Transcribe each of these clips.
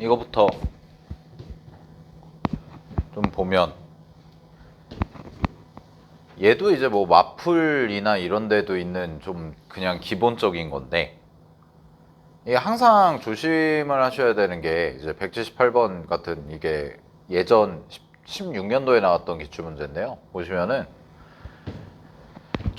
이거부터 좀 보면 얘도 이제 뭐 마플이나 이런 데도 있는 좀 그냥 기본적인 건데 이게 항상 조심을 하셔야 되는 게 이제 178번 같은 이게 예전 16년도에 나왔던 기출 문제인데요. 보시면은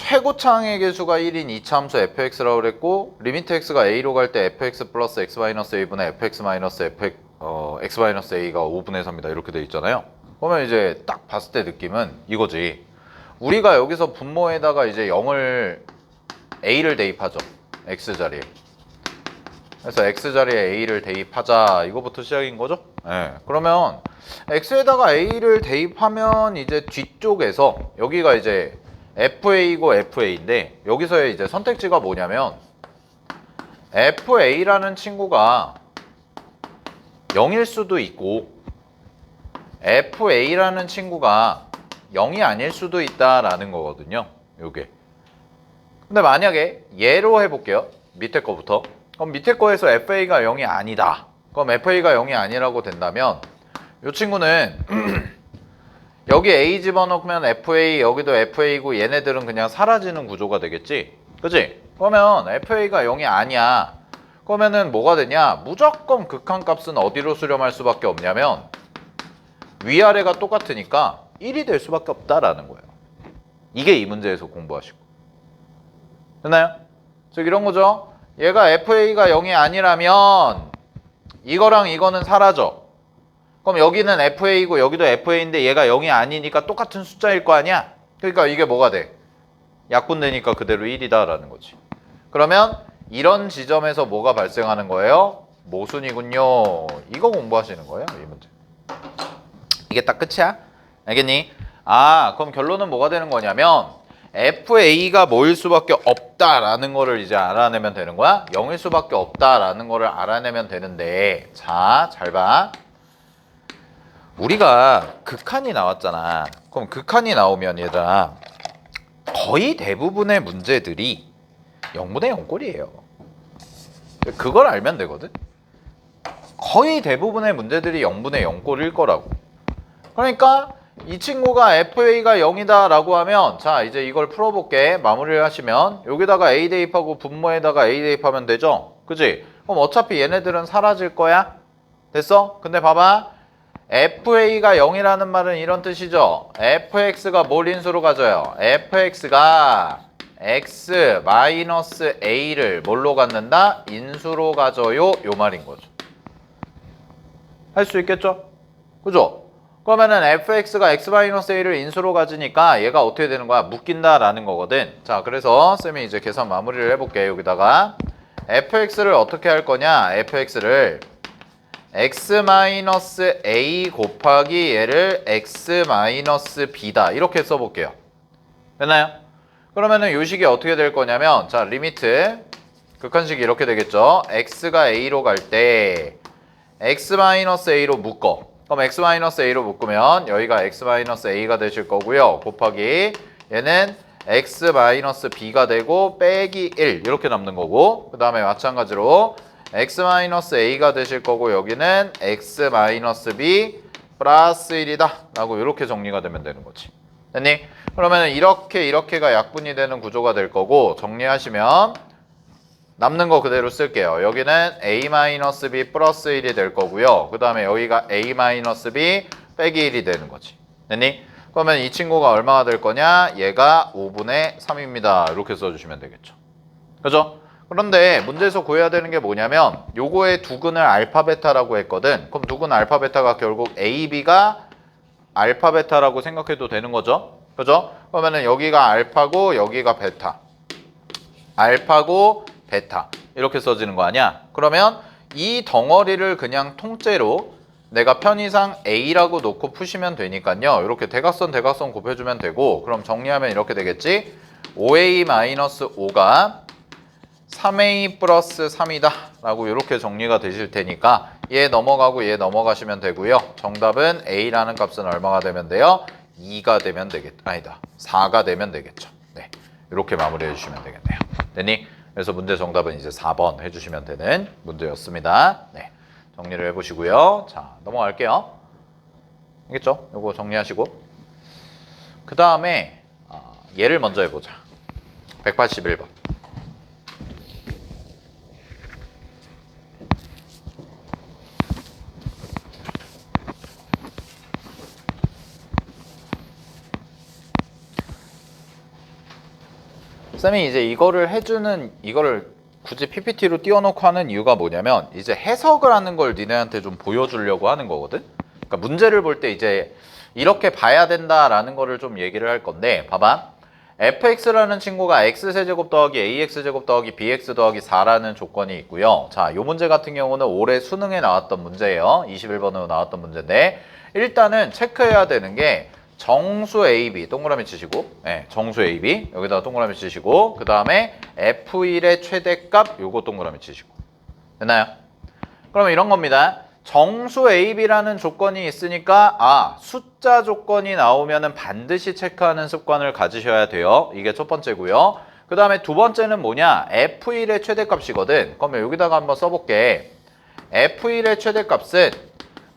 최고 창의 개수가 1인 이차함수 fx라고 그랬고 리미트 x가 a로 갈 때 fx 플러스 x 마이너스 a분의 fx 마이너스 f 어, x 마이너스 a가 5분의 3이다 이렇게 돼 있잖아요. 그러면 이제 딱 봤을 때 느낌은 이거지. 우리가 여기서 분모에다가 이제 0을 a를 대입하죠. x 자리에. 그래서 x 자리에 a를 대입하자 이거부터 시작인 거죠? 네. 그러면 x에다가 a를 대입하면 이제 뒤쪽에서 여기가 이제 FA고 FA인데 여기서의 이제 선택지가 뭐냐면 FA라는 친구가 0일 수도 있고 FA라는 친구가 0이 아닐 수도 있다라는 거거든요. 요게. 근데 만약에 얘로 해볼게요. 밑에 거부터. 그럼 밑에 거에서 FA가 0이 아니다. 그럼 FA가 0이 아니라고 된다면 이 친구는 여기 A 집어넣으면 FA 여기도 FA고 얘네들은 그냥 사라지는 구조가 되겠지? 그지? 그러면 FA가 0이 아니야. 그러면은 뭐가 되냐? 무조건 극한값은 어디로 수렴할 수밖에 없냐면 위아래가 똑같으니까 1이 될 수밖에 없다라는 거예요. 이게 이 문제에서 공부하시고. 됐나요? 즉 이런 거죠. 얘가 FA가 0이 아니라면 이거랑 이거는 사라져 그럼 여기는 FA고 여기도 FA인데 얘가 0이 아니니까 똑같은 숫자일 거 아니야? 그러니까 이게 뭐가 돼? 약분 되니까 그대로 1이다라는 거지. 그러면 이런 지점에서 뭐가 발생하는 거예요? 모순이군요. 이거 공부하시는 거예요, 이 문제. 이게 딱 끝이야? 알겠니? 아, 그럼 결론은 뭐가 되는 거냐면 FA가 뭐일 수밖에 없다라는 거를 이제 알아내면 되는 거야. 0일 수밖에 없다라는 거를 알아내면 되는데 자, 잘 봐. 우리가 극한이 나왔잖아. 그럼 극한이 나오면 얘들아 거의 대부분의 문제들이 0분의 0꼴이에요. 그걸 알면 되거든. 거의 대부분의 문제들이 0분의 0꼴일 거라고. 그러니까 이 친구가 FA가 0이다 라고 하면 자 이제 이걸 풀어볼게 마무리를 하시면 여기다가 A 대입하고 분모에다가 A 대입하면 되죠 그지 그럼 어차피 얘네들은 사라질 거야 됐어 근데 봐봐 FA가 0이라는 말은 이런 뜻이죠. FX가 뭘 인수로 가져요? FX가 X 마이너스 A를 뭘로 갖는다? 인수로 가져요. 요 말인 거죠. 할 수 있겠죠? 그죠? 그러면은 fx가 x 마이너스 a를 인수로 가지니까 얘가 어떻게 되는 거야? 묶인다라는 거거든. 자, 그래서 쌤이 이제 계산 마무리를 해볼게. 여기다가 fx를 어떻게 할 거냐? fx를 x-a 곱하기 얘를 x-b다. 이렇게 써볼게요. 됐나요? 그러면은 요 식이 어떻게 될 거냐면 자 리미트. 극한식이 이렇게 되겠죠? x가 a로 갈 때 x-a로 묶어. 그럼 x-a로 묶으면 여기가 x-a가 되실 거고요. 곱하기 얘는 x-b가 되고 빼기 1 이렇게 남는 거고 그 다음에 마찬가지로 x-a가 되실 거고 여기는 x-b 플러스 1이다 라고 이렇게 정리가 되면 되는 거지. 됐니? 그러면 이렇게 이렇게가 약분이 되는 구조가 될 거고 정리하시면 남는 거 그대로 쓸게요. 여기는 a-b 플러스 1이 될 거고요. 그 다음에 여기가 a-b 빼기 1이 되는 거지. 됐니? 그러면 이 친구가 얼마가 될 거냐? 얘가 5분의 3입니다. 이렇게 써주시면 되겠죠. 그죠? 그런데 문제에서 구해야 되는 게 뭐냐면 요거의 두근을 알파 베타라고 했거든. 그럼 두근 알파 베타가 결국 A, B가 알파 베타라고 생각해도 되는 거죠. 그죠? 그러면은 여기가 알파고 여기가 베타. 알파고 베타. 이렇게 써지는 거 아니야? 그러면 이 덩어리를 그냥 통째로 내가 편의상 A라고 놓고 푸시면 되니까요. 이렇게 대각선 대각선 곱해주면 되고 그럼 정리하면 이렇게 되겠지? 5A-5가 3a 플러스 3이다 라고 이렇게 정리가 되실 테니까 얘 넘어가고 얘 넘어가시면 되고요 정답은 a라는 값은 얼마가 되면 돼요? 2가 되면 되겠 아니다 4가 되면 되겠죠 네 이렇게 마무리 해 주시면 되겠네요 됐니? 그래서 문제 정답은 이제 4번 해주시면 되는 문제였습니다 네 정리를 해보시고요. 자, 넘어갈게요. 알겠죠? 요거 정리하시고. 그 다음에 얘를 먼저 해보자. 181번. 쌤이 이제 이거를 해주는 이거를 굳이 PPT로 띄워놓고 하는 이유가 뭐냐면 이제 해석을 하는 걸 니네한테 좀 보여주려고 하는 거거든. 그러니까 문제를 볼 때 이제 이렇게 봐야 된다라는 거를 좀 얘기를 할 건데 봐봐. fx라는 친구가 x세제곱 더하기 ax제곱 더하기 bx 더하기 4라는 조건이 있고요. 자, 요 문제 같은 경우는 올해 수능에 나왔던 문제예요. 21번으로 나왔던 문제인데 일단은 체크해야 되는 게 정수 AB 동그라미 치시고 네, 정수 AB 여기다가 동그라미 치시고 그 다음에 F1의 최대값 요거 동그라미 치시고 됐나요? 그러면 이런 겁니다. 정수 AB라는 조건이 있으니까 아 숫자 조건이 나오면은 반드시 체크하는 습관을 가지셔야 돼요. 이게 첫 번째고요. 그 다음에 두 번째는 뭐냐? F1의 최대값이거든. 그러면 여기다가 한번 써볼게. F1의 최대값은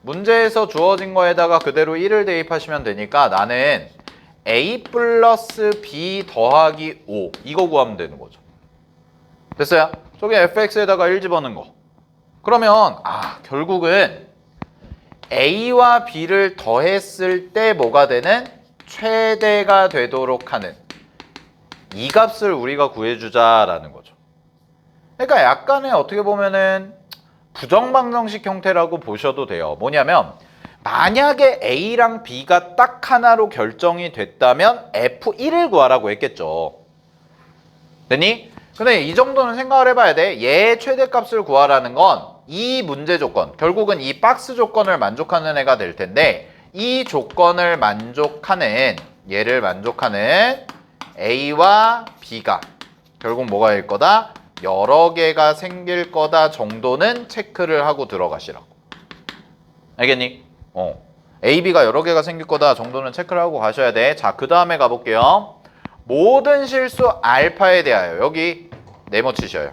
문제에서 주어진 거에다가 그대로 1을 대입하시면 되니까 나는 A 플러스 B 더하기 5 이거 구하면 되는 거죠. 됐어요? 저기 fx에다가 1 집어넣은 거. 그러면 아 결국은 A와 B를 더했을 때 뭐가 되는 최대가 되도록 하는 이 값을 우리가 구해주자라는 거죠. 그러니까 약간의 어떻게 보면은 부정방정식 형태라고 보셔도 돼요. 뭐냐면 만약에 A랑 B가 딱 하나로 결정이 됐다면 F1을 구하라고 했겠죠. 됐니? 근데 이 정도는 생각을 해봐야 돼. 얘의 최대값을 구하라는 건 이 문제 조건, 결국은 이 박스 조건을 만족하는 애가 될 텐데 이 조건을 만족하는 얘를 만족하는 A와 B가 결국 뭐가 될 거다? 여러 개가 생길 거다 정도는 체크를 하고 들어가시라고. 알겠니? 어. A, B가 여러 개가 생길 거다 정도는 체크를 하고 가셔야 돼. 자, 그 다음에 가볼게요. 모든 실수 알파에 대하여 여기 네모 치셔요.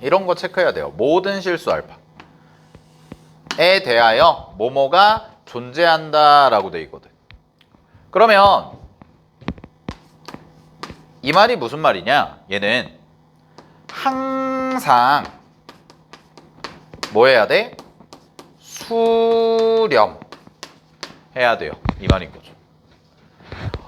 이런 거 체크해야 돼요. 모든 실수 알파에 대하여 모모가 존재한다라고 돼 있거든. 그러면 이 말이 무슨 말이냐? 얘는 항상 뭐 해야 돼? 수렴 해야 돼요. 이 말인 거죠.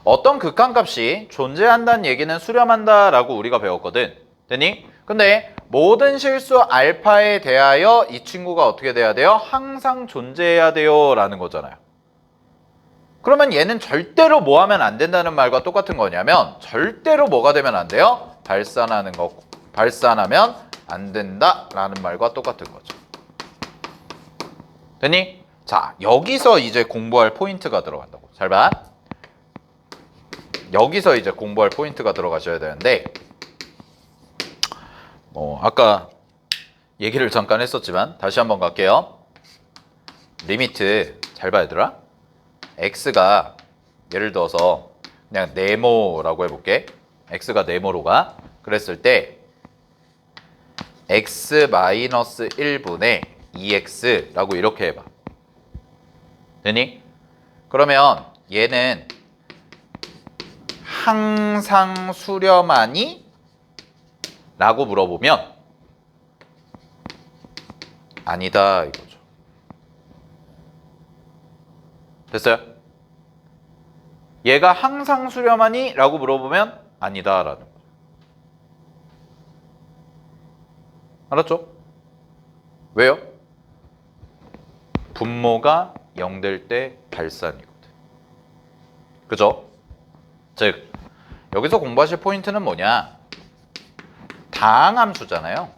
어떤 극한값이 존재한다는 얘기는 수렴한다라고 우리가 배웠거든. 됐니? 근데 모든 실수 알파에 대하여 이 친구가 어떻게 돼야 돼요? 항상 존재해야 돼요 라는 거잖아요. 그러면 얘는 절대로 뭐 하면 안 된다는 말과 똑같은 거냐면 절대로 뭐가 되면 안 돼요? 발산하는 거 발산하면 안 된다라는 말과 똑같은 거죠. 됐니? 자, 여기서 이제 공부할 포인트가 들어간다고. 잘 봐. 여기서 이제 공부할 포인트가 들어가셔야 되는데 뭐 아까 얘기를 잠깐 했었지만 다시 한번 갈게요. 리미트 잘 봐야 되더라. x가 예를 들어서 그냥 네모라고 해볼게. x가 네모로 가. 그랬을 때 x 마이너스 1분의 2x라고 이렇게 해봐. 되니? 그러면 얘는 항상 수렴하니? 라고 물어보면 아니다 이거죠. 됐어요? 얘가 항상 수렴하니? 라고 물어보면 아니다 라는 거죠. 알았죠? 왜요? 분모가 0 될 때 발산이거든. 그죠? 즉 여기서 공부하실 포인트는 뭐냐? 다항함수잖아요.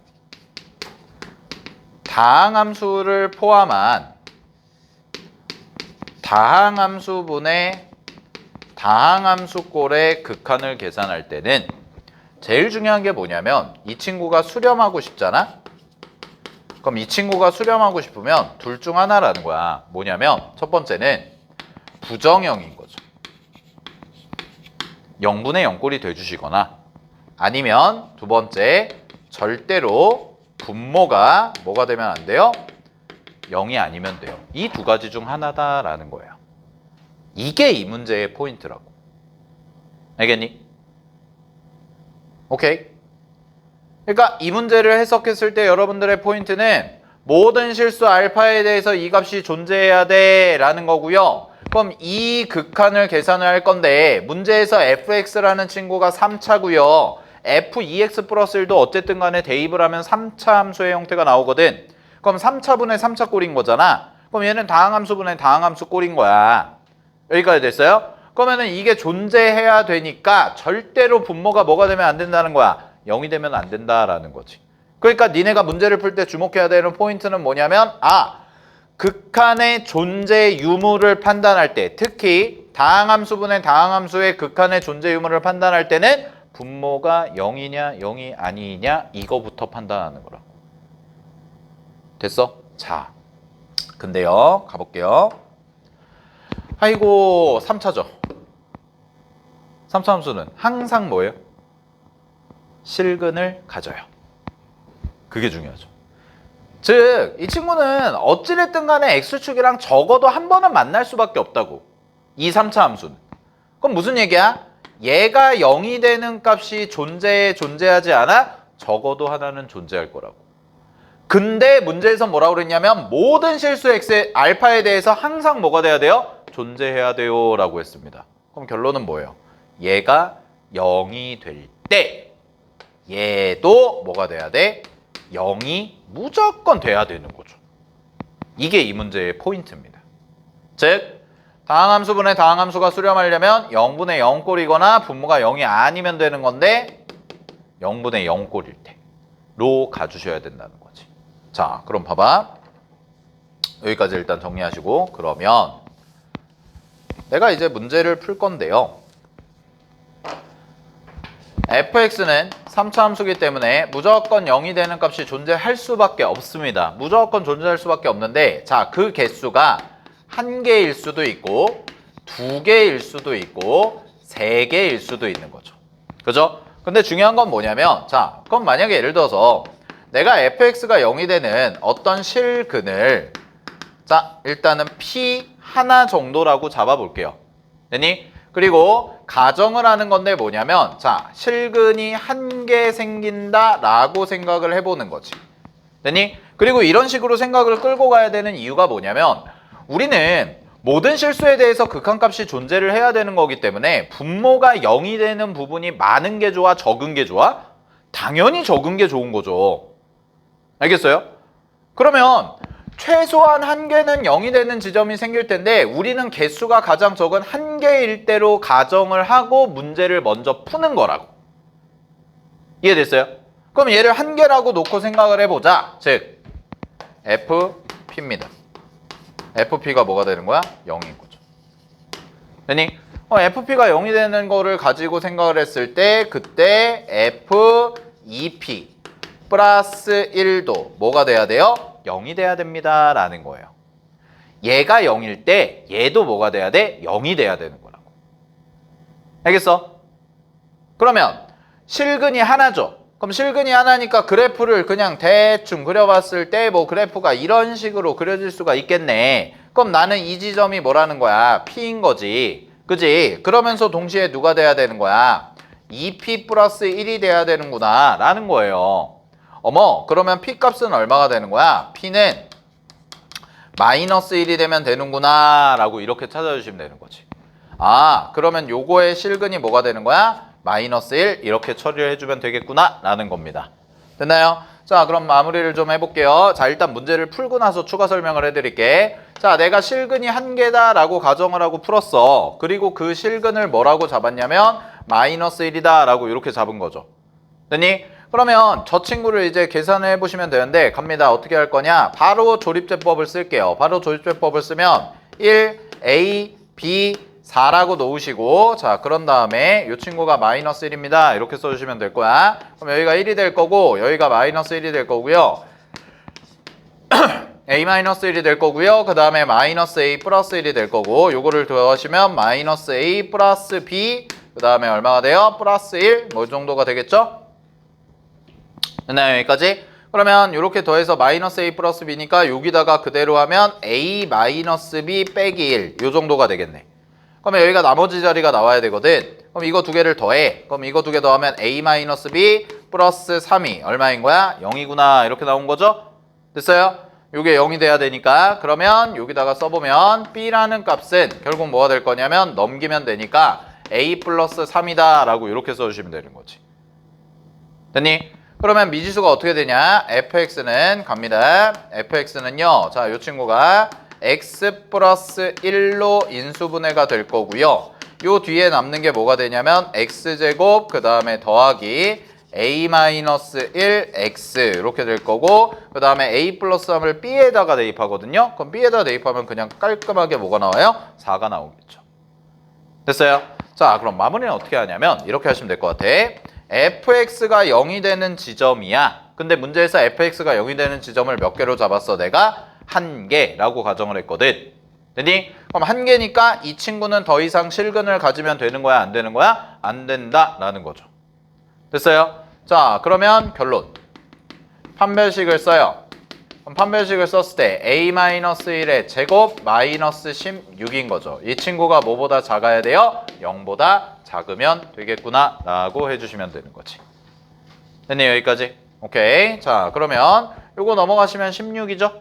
다항함수를 포함한 다항함수분의 다항함수꼴의 극한을 계산할 때는 제일 중요한 게 뭐냐면 이 친구가 수렴하고 싶잖아? 그럼 이 친구가 수렴하고 싶으면 둘 중 하나라는 거야. 뭐냐면 첫 번째는 부정형인 거죠. 0분의 0꼴이 돼주시거나 아니면 두 번째 절대로 분모가 뭐가 되면 안 돼요? 0이 아니면 돼요. 이 두 가지 중 하나다라는 거예요. 이게 이 문제의 포인트라고. 알겠니? 오케이. 그러니까 이 문제를 해석했을 때 여러분들의 포인트는 모든 실수 알파에 대해서 이 값이 존재해야 돼 라는 거고요. 그럼 이 극한을 계산을 할 건데 문제에서 fx라는 친구가 3차고요. f2x 플러스 1도 어쨌든 간에 대입을 하면 3차 함수의 형태가 나오거든. 그럼 3차분의 3차 꼴인 거잖아. 그럼 얘는 다항함수분의 다항함수 꼴인 거야. 여기까지 됐어요? 그러면은 이게 존재해야 되니까 절대로 분모가 뭐가 되면 안 된다는 거야. 0이 되면 안 된다라는 거지. 그러니까 니네가 문제를 풀 때 주목해야 되는 포인트는 뭐냐면 아 극한의 존재 유무를 판단할 때 특히 다항함수분의 다항함수의 극한의 존재 유무를 판단할 때는 분모가 0이냐 0이 아니냐 이거부터 판단하는 거라고. 됐어? 자, 근데요 가볼게요. 아이고 3차죠. 3차 함수는 항상 뭐예요? 실근을 가져요. 그게 중요하죠. 즉, 이 친구는 어찌됐든 간에 X축이랑 적어도 한 번은 만날 수밖에 없다고. 이 3차 함수는. 그럼 무슨 얘기야? 얘가 0이 되는 값이 존재해 존재하지 않아? 적어도 하나는 존재할 거라고. 근데 문제에서 뭐라고 그랬냐면 모든 실수 X의 알파에 대해서 항상 뭐가 돼야 돼요? 존재해야 돼요 라고 했습니다. 그럼 결론은 뭐예요? 얘가 0이 될 때 얘도 뭐가 돼야 돼? 0이 무조건 돼야 되는 거죠. 이게 이 문제의 포인트입니다. 즉 다항함수분의 다항함수가 수렴하려면 0분의 0꼴이거나 분모가 0이 아니면 되는 건데 0분의 0꼴일 때로 가주셔야 된다는 거지. 자, 그럼 봐봐. 여기까지 일단 정리하시고 그러면 내가 이제 문제를 풀 건데요. fx는 3차 함수기 때문에 무조건 0이 되는 값이 존재할 수밖에 없습니다. 무조건 존재할 수밖에 없는데 자, 그 개수가 한 개일 수도 있고 두 개일 수도 있고 세 개일 수도 있는 거죠. 그죠? 근데 중요한 건 뭐냐면 자, 그럼 만약에 예를 들어서 내가 fx가 0이 되는 어떤 실근을 자, 일단은 p 하나 정도라고 잡아 볼게요. 됐니? 그리고 가정을 하는 건데 뭐냐면 자 실근이 한 개 생긴다 라고 생각을 해보는 거지. 됐니? 그리고 이런 식으로 생각을 끌고 가야 되는 이유가 뭐냐면 우리는 모든 실수에 대해서 극한값이 존재를 해야 되는 거기 때문에 분모가 0이 되는 부분이 많은 게 좋아 적은 게 좋아? 당연히 적은 게 좋은 거죠. 알겠어요? 그러면 최소한 한 개는 0이 되는 지점이 생길 텐데 우리는 개수가 가장 적은 한 개일 대로 가정을 하고 문제를 먼저 푸는 거라고. 이해됐어요? 그럼 얘를 한 개라고 놓고 생각을 해보자. 즉 FP입니다. FP가 뭐가 되는 거야? 0인 거죠. 되니? 어, FP가 0이 되는 거를 가지고 생각을 했을 때 그때 F2P 플러스 1도 뭐가 돼야 돼요? 0이 돼야 됩니다. 라는 거예요. 얘가 0일 때 얘도 뭐가 돼야 돼? 0이 돼야 되는 거라고. 알겠어? 그러면 실근이 하나죠. 그럼 실근이 하나니까 그래프를 그냥 대충 그려봤을 때 뭐 그래프가 이런 식으로 그려질 수가 있겠네. 그럼 나는 이 지점이 뭐라는 거야? P인 거지. 그지? 그러면서 동시에 누가 돼야 되는 거야? 2P 플러스 1이 돼야 되는구나. 라는 거예요. 어머, 그러면 P 값은 얼마가 되는 거야? P는 마이너스 1이 되면 되는구나. 라고 이렇게 찾아주시면 되는 거지. 아, 그러면 요거의 실근이 뭐가 되는 거야? 마이너스 1 이렇게 처리를 해주면 되겠구나 라는 겁니다. 됐나요? 자 그럼 마무리를 좀 해볼게요. 자 일단 문제를 풀고 나서 추가 설명을 해드릴게. 자 내가 실근이 한 개다 라고 가정을 하고 풀었어. 그리고 그 실근을 뭐라고 잡았냐면 마이너스 1이다 라고 이렇게 잡은 거죠. 됐니? 그러면 저 친구를 이제 계산을 해보시면 되는데 갑니다. 어떻게 할 거냐? 바로 조립제법을 쓸게요. 바로 조립제법을 쓰면 1, A, B, 4라고 놓으시고 자 그런 다음에 이 친구가 마이너스 1입니다 이렇게 써주시면 될 거야 그럼 여기가 1이 될 거고 여기가 마이너스 1이 될 거고요 a 마이너스 1이 될 거고요 그 다음에 마이너스 a 플러스 1이 될 거고 요거를 더하시면 마이너스 a 플러스 b 그 다음에 얼마가 돼요? 플러스 1 뭐 정도가 되겠죠? 됐나요 여기까지? 그러면 이렇게 더해서 마이너스 a 플러스 b니까 여기다가 그대로 하면 a 마이너스 b 빼기 1. 요 정도가 되겠네. 그러면 여기가 나머지 자리가 나와야 되거든. 그럼 이거 두 개를 더해. 그럼 이거 두 개 더하면 a 마이너스 b 플러스 3이 얼마인 거야? 0이구나. 이렇게 나온 거죠? 됐어요? 요게 0이 돼야 되니까 그러면 여기다가 써보면 b라는 값은 결국 뭐가 될 거냐면 넘기면 되니까 a 플러스 3이다 라고 이렇게 써주시면 되는 거지. 됐니? 그러면 미지수가 어떻게 되냐? fx는 갑니다. fx는요. 자, 이 친구가 x 플러스 1로 인수분해가 될 거고요. 요 뒤에 남는 게 뭐가 되냐면 x제곱 그 다음에 더하기 a 마이너스 1 x 이렇게 될 거고 그 다음에 a 플러스 3을 b에다가 대입하거든요. 그럼 b에다 대입하면 그냥 깔끔하게 뭐가 나와요? 4가 나오겠죠. 됐어요? 자, 그럼 마무리는 어떻게 하냐면 이렇게 하시면 될 것 같아. Fx가 0이 되는 지점이야. 근데 문제에서 fx가 0이 되는 지점을 몇 개로 잡았어? 내가 한 개라고 가정을 했거든. 됐니? 그럼 한 개니까 이 친구는 더 이상 실근을 가지면 되는 거야? 안 되는 거야? 안 된다라는 거죠. 됐어요? 자, 그러면 결론. 판별식을 써요. 판별식을 썼을 때 a-1의 제곱 마이너스 16인 거죠. 이 친구가 뭐보다 작아야 돼요? 0보다 작으면 되겠구나 라고 해주시면 되는 거지. 됐네 여기까지? 오케이. 자 그러면 요거 넘어가시면 16이죠?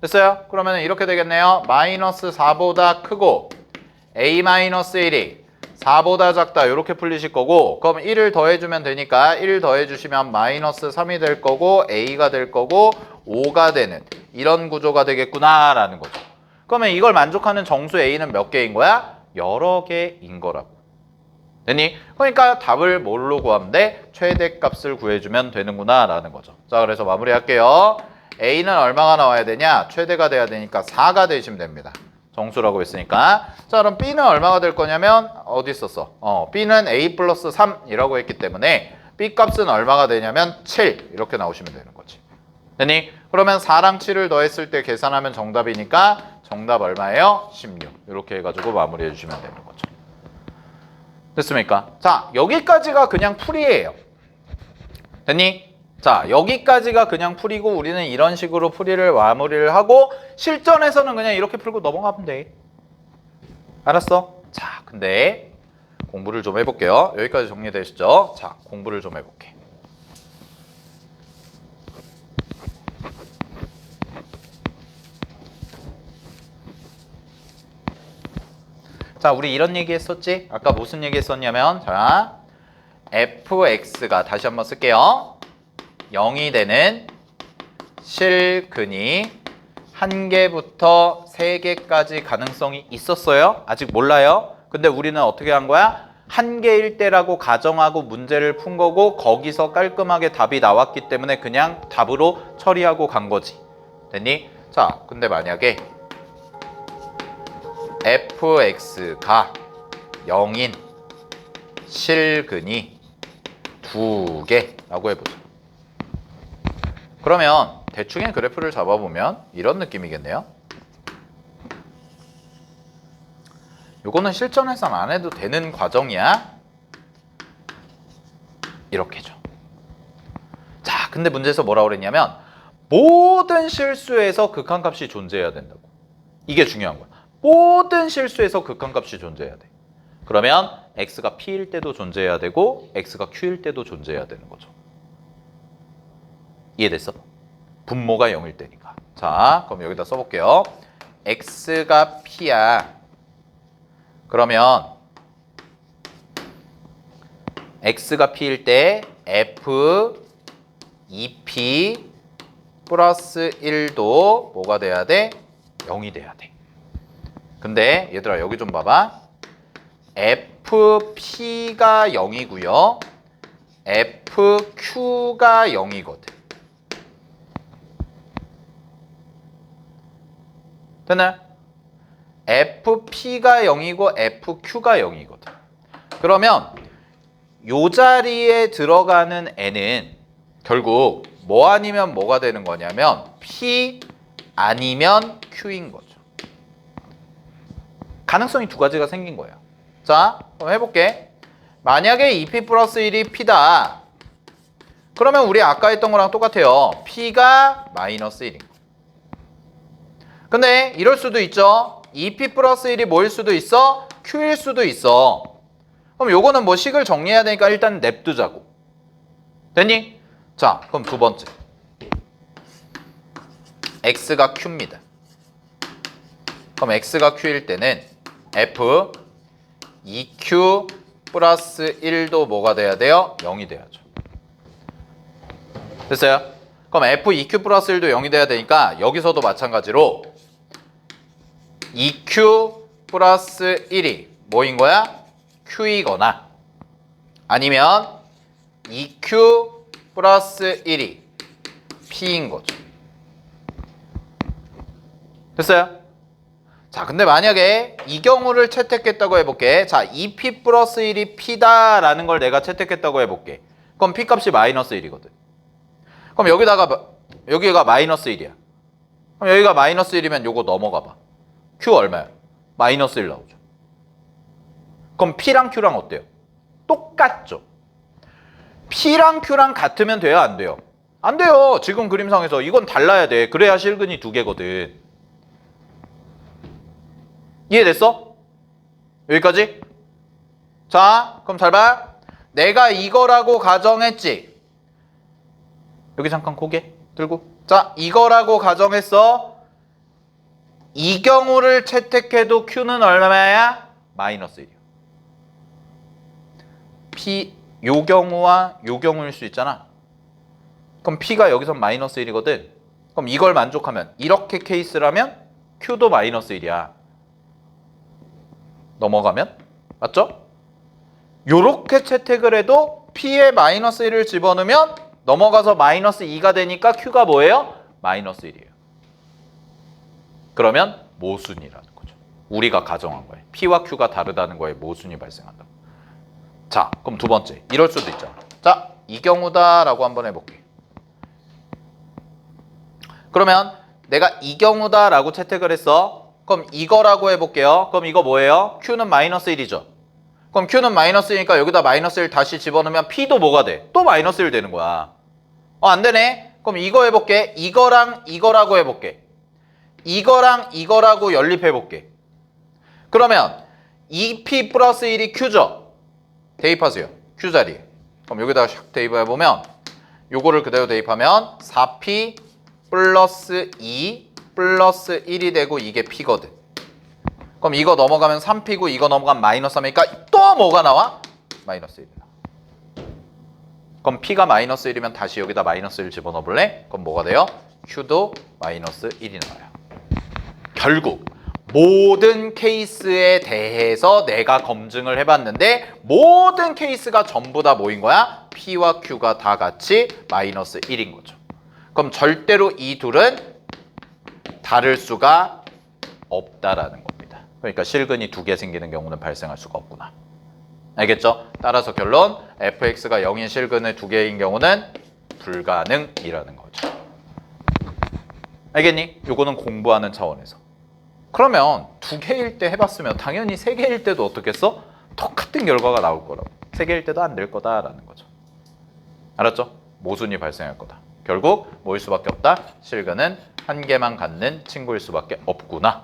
됐어요? 그러면 이렇게 되겠네요. 마이너스 4보다 크고 a-1이 4보다 작다 이렇게 풀리실 거고 그럼 1을 더해주면 되니까 1 더해주시면 마이너스 3이 될 거고 a가 될 거고 5가 되는 이런 구조가 되겠구나 라는 거죠 그러면 이걸 만족하는 정수 a는 몇 개인 거야? 여러 개인 거라고 됐니? 그러니까 답을 뭘로 구하면 돼? 최대값을 구해주면 되는구나 라는 거죠 자 그래서 마무리할게요 a는 얼마가 나와야 되냐? 최대가 돼야 되니까 4가 되시면 됩니다 정수라고 했으니까 자 그럼 B는 얼마가 될 거냐면 어디 있었어? 어 B는 A 플러스 3이라고 했기 때문에 B 값은 얼마가 되냐면 7 이렇게 나오시면 되는 거지 됐니? 그러면 4랑 7을 더했을 때 계산하면 정답이니까 정답 얼마예요? 16 이렇게 해가지고 마무리해 주시면 되는 거죠 됐습니까? 자 여기까지가 그냥 풀이에요 됐니? 자 여기까지가 그냥 풀이고 우리는 이런 식으로 풀이를 마무리를 하고 실전에서는 그냥 이렇게 풀고 넘어가면 돼 알았어? 자 근데 공부를 좀 해볼게요 여기까지 정리되시죠? 자 공부를 좀 해볼게 자 우리 이런 얘기 했었지? 아까 무슨 얘기 했었냐면 자 fx가 다시 한번 쓸게요 0이 되는 실근이 한 개부터 세 개까지 가능성이 있었어요? 아직 몰라요? 근데 우리는 어떻게 한 거야? 한 개일 때라고 가정하고 문제를 푼 거고 거기서 깔끔하게 답이 나왔기 때문에 그냥 답으로 처리하고 간 거지. 됐니? 자, 근데 만약에 fx가 0인 실근이 두 개라고 해보자. 그러면 대충의 그래프를 잡아보면 이런 느낌이겠네요. 요거는 실전에선 안 해도 되는 과정이야. 이렇게죠. 자, 근데 문제에서 뭐라고 그랬냐면 모든 실수에서 극한값이 존재해야 된다고. 이게 중요한 거야. 모든 실수에서 극한값이 존재해야 돼. 그러면 x가 p일 때도 존재해야 되고 x가 q일 때도 존재해야 되는 거죠. 이해됐어? 분모가 0일 때니까. 자, 그럼 여기다 써볼게요. x가 p야. 그러면 x가 p일 때 f 2p 플러스 1도 뭐가 돼야 돼? 0이 돼야 돼. 근데 얘들아 여기 좀 봐봐. fp가 0이고요. fq가 0이거든. 됐나요? FP가 0이고 FQ가 0이거든. 그러면 요 자리에 들어가는 N은 결국 뭐 아니면 뭐가 되는 거냐면 P 아니면 Q인 거죠. 가능성이 두 가지가 생긴 거예요. 자, 그럼 해볼게. 만약에 2P 플러스 1이 P다. 그러면 우리 아까 했던 거랑 똑같아요. P가 마이너스 1인 거. 근데 이럴 수도 있죠. 2P 플러스 1이 뭐일 수도 있어? Q일 수도 있어. 그럼 요거는 뭐 식을 정리해야 되니까 일단 냅두자고. 됐니? 자, 그럼 두 번째. X가 Q입니다. 그럼 X가 Q일 때는 F 2Q 플러스 1도 뭐가 돼야 돼요? 0이 돼야죠. 됐어요? 그럼 F 2Q 플러스 1도 0이 돼야 되니까 여기서도 마찬가지로 2Q 플러스 1이 뭐인 거야? Q이거나 아니면 2Q 플러스 1이 P인 거죠. 됐어요? 자, 근데 만약에 이 경우를 채택했다고 해볼게. 자, 2P 플러스 1이 P다 라는 걸 내가 채택했다고 해볼게. 그럼 P 값이 마이너스 1이거든. 그럼 여기다가 마- 여기가 마이너스 1이야. 그럼 여기가 마이너스 1이면 요거 넘어가 봐. Q 얼마야? 마이너스 1 나오죠. 그럼 P랑 Q랑 어때요? 똑같죠. P랑 Q랑 같으면 돼요, 안 돼요? 안 돼요. 지금 그림상에서 이건 달라야 돼. 그래야 실근이 두 개거든. 이해됐어? 여기까지? 자, 그럼 잘 봐. 내가 이거라고 가정했지. 여기 잠깐 고개 들고. 자, 이거라고 가정했어. 이 경우를 채택해도 Q는 얼마야? 마이너스 1이요. P 요 경우와 요 경우일 수 있잖아. 그럼 P가 여기서 마이너스 1이거든. 그럼 이걸 만족하면 이렇게 케이스라면 Q도 마이너스 1이야. 넘어가면 맞죠? 요렇게 채택을 해도 P에 마이너스 1을 집어넣으면 넘어가서 마이너스 2가 되니까 Q가 뭐예요? 마이너스 1이에요. 그러면 모순이라는 거죠. 우리가 가정한 거예요. P와 Q가 다르다는 거에 모순이 발생한다고. 자, 그럼 두 번째. 이럴 수도 있잖아. 자, 이 경우다라고 한번 해볼게. 그러면 내가 이 경우다라고 채택을 했어. 그럼 이거라고 해볼게요. 그럼 이거 뭐예요? Q는 마이너스 1이죠. 그럼 Q는 마이너스니까 여기다 마이너스 1 다시 집어넣으면 P도 뭐가 돼? 또 마이너스 1 되는 거야. 어, 안 되네. 그럼 이거 해볼게. 이거랑 이거라고 해볼게. 이거랑 이거라고 연립해볼게. 그러면 2P 플러스 1이 Q죠. 대입하세요. Q 자리에. 그럼 여기다가 샥 대입해보면 요거를 그대로 대입하면 4P 플러스 2 플러스 1이 되고 이게 P거든. 그럼 이거 넘어가면 3P고 이거 넘어가면 마이너스 3이니까 또 뭐가 나와? 마이너스 1이 나와. 그럼 P가 마이너스 1이면 다시 여기다 마이너스 1 집어넣어 볼래? 그럼 뭐가 돼요? Q도 마이너스 1이 나와요. 결국 모든 케이스에 대해서 내가 검증을 해봤는데 모든 케이스가 전부 다 뭐인 거야? P와 Q가 다 같이 마이너스 1인 거죠. 그럼 절대로 이 둘은 다를 수가 없다라는 겁니다. 그러니까 실근이 두 개 생기는 경우는 발생할 수가 없구나. 알겠죠? 따라서 결론 fx가 0인 실근의 두 개인 경우는 불가능이라는 거죠. 알겠니? 요거는 공부하는 차원에서. 그러면 두 개일 때 해봤으면 당연히 세 개일 때도 어떻겠어? 똑같은 결과가 나올 거라고. 세 개일 때도 안 될 거다라는 거죠. 알았죠? 모순이 발생할 거다. 결국 뭐일 수밖에 없다? 실근은 한 개만 갖는 친구일 수밖에 없구나.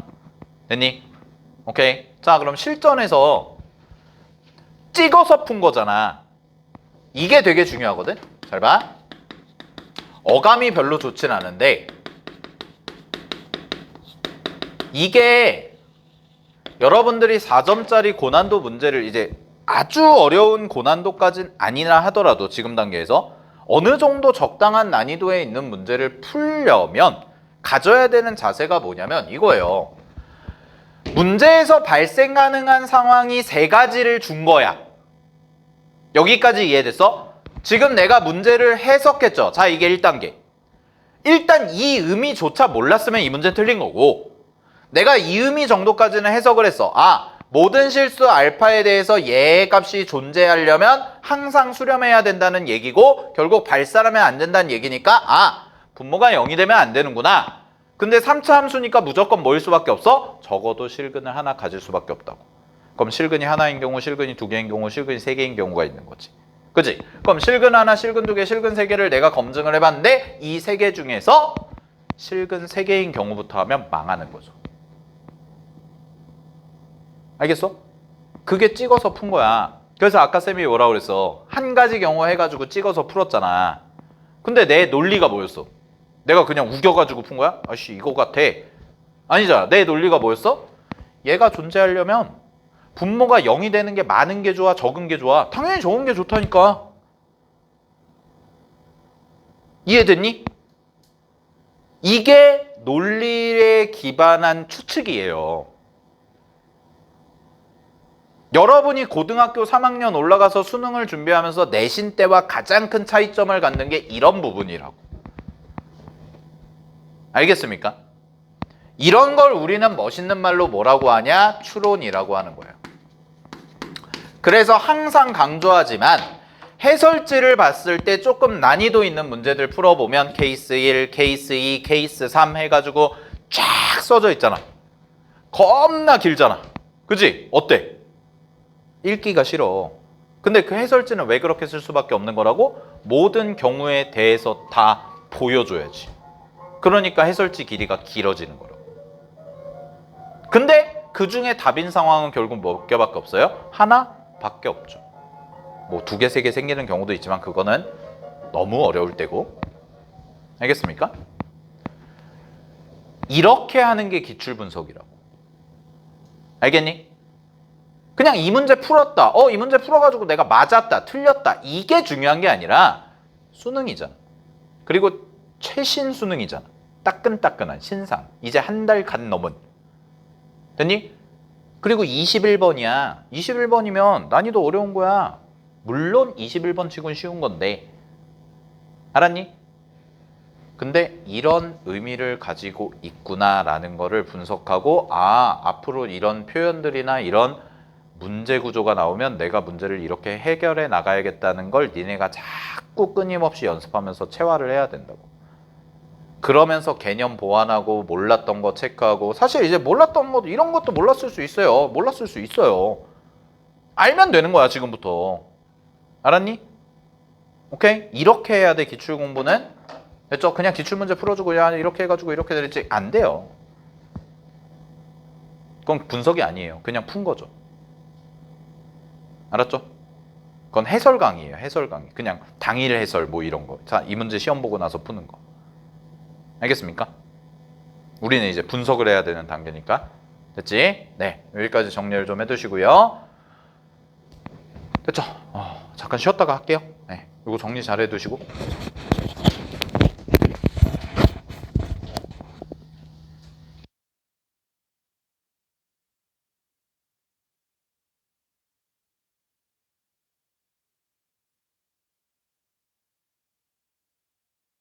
됐니? 오케이. 자, 그럼 실전에서 찍어서 푼 거잖아. 이게 되게 중요하거든. 잘 봐. 어감이 별로 좋진 않은데 이게 여러분들이 4점짜리 고난도 문제를 이제 아주 어려운 고난도까진 아니라 하더라도 지금 단계에서 어느 정도 적당한 난이도에 있는 문제를 풀려면 가져야 되는 자세가 뭐냐면 이거예요. 문제에서 발생 가능한 상황이 세 가지를 준 거야. 여기까지 이해됐어? 지금 내가 문제를 해석했죠. 자, 이게 1단계. 일단 이 의미조차 몰랐으면 이 문제 틀린 거고 내가 이 의미 정도까지는 해석을 했어. 아, 모든 실수 알파에 대해서 얘의 값이 존재하려면 항상 수렴해야 된다는 얘기고 결국 발산하면 안 된다는 얘기니까 아, 분모가 0이 되면 안 되는구나. 근데 3차 함수니까 무조건 뭐일 수밖에 없어? 적어도 실근을 하나 가질 수밖에 없다고. 그럼 실근이 하나인 경우, 실근이 두 개인 경우, 실근이 세 개인 경우가 있는 거지. 그지? 그럼 실근 하나, 실근 두 개, 실근 세 개를 내가 검증을 해봤는데 이 세 개 중에서 실근 세 개인 경우부터 하면 망하는 거죠. 알겠어? 그게 찍어서 푼 거야. 그래서 아까 쌤이 뭐라 그랬어? 한 가지 경우 해가지고 찍어서 풀었잖아. 근데 내 논리가 뭐였어? 내가 그냥 우겨가지고 푼 거야? 아씨 이거 같아. 아니잖아. 내 논리가 뭐였어? 얘가 존재하려면 분모가 0이 되는 게 많은 게 좋아, 적은 게 좋아? 당연히 적은 게 좋다니까. 이해됐니? 이게 논리에 기반한 추측이에요. 여러분이 고등학교 3학년 올라가서 수능을 준비하면서 내신 때와 가장 큰 차이점을 갖는 게 이런 부분이라고. 알겠습니까? 이런 걸 우리는 멋있는 말로 뭐라고 하냐? 추론이라고 하는 거예요. 그래서 항상 강조하지만 해설지를 봤을 때 조금 난이도 있는 문제들 풀어보면 케이스 1, 케이스 2, 케이스 3 해가지고 쫙 써져 있잖아. 겁나 길잖아. 그지? 어때? 읽기가 싫어. 근데 그 해설지는 왜 그렇게 쓸 수밖에 없는 거라고? 모든 경우에 대해서 다 보여줘야지. 그러니까 해설지 길이가 길어지는 거라고. 근데 그 중에 답인 상황은 결국 몇 개밖에 없어요? 하나밖에 없죠. 뭐 두 개, 세 개 생기는 경우도 있지만 그거는 너무 어려울 때고. 알겠습니까? 이렇게 하는 게 기출 분석이라고. 알겠니? 그냥 이 문제 풀었다. 어, 이 문제 풀어가지고 내가 맞았다, 틀렸다. 이게 중요한 게 아니라 수능이잖아. 그리고 최신 수능이잖아. 따끈따끈한 신상. 이제 한 달 간 넘은. 됐니? 그리고 21번이야. 21번이면 난이도 어려운 거야. 물론 21번 치곤 쉬운 건데. 알았니? 근데 이런 의미를 가지고 있구나라는 거를 분석하고 아, 앞으로 이런 표현들이나 이런 문제 구조가 나오면 내가 문제를 이렇게 해결해 나가야겠다는 걸 니네가 자꾸 끊임없이 연습하면서 체화를 해야 된다고. 그러면서 개념 보완하고 몰랐던 거 체크하고 사실 이제 몰랐던 것도 이런 것도 몰랐을 수 있어요. 몰랐을 수 있어요. 알면 되는 거야 지금부터. 알았니? 오케이? 이렇게 해야 돼 기출 공부는. 됐죠? 그냥 기출 문제 풀어주고 야 이렇게 해가지고 이렇게 될지 안 돼요. 그건 분석이 아니에요. 그냥 푼 거죠. 알았죠? 그건 해설 강의예요. 해설 강의. 그냥 당일 해설 뭐 이런 거. 자, 이 문제 시험 보고 나서 푸는 거. 알겠습니까? 우리는 이제 분석을 해야 되는 단계니까. 됐지? 네. 여기까지 정리를 좀 해두시고요. 됐죠? 어, 잠깐 쉬었다가 할게요. 네. 이거 정리 잘 해두시고.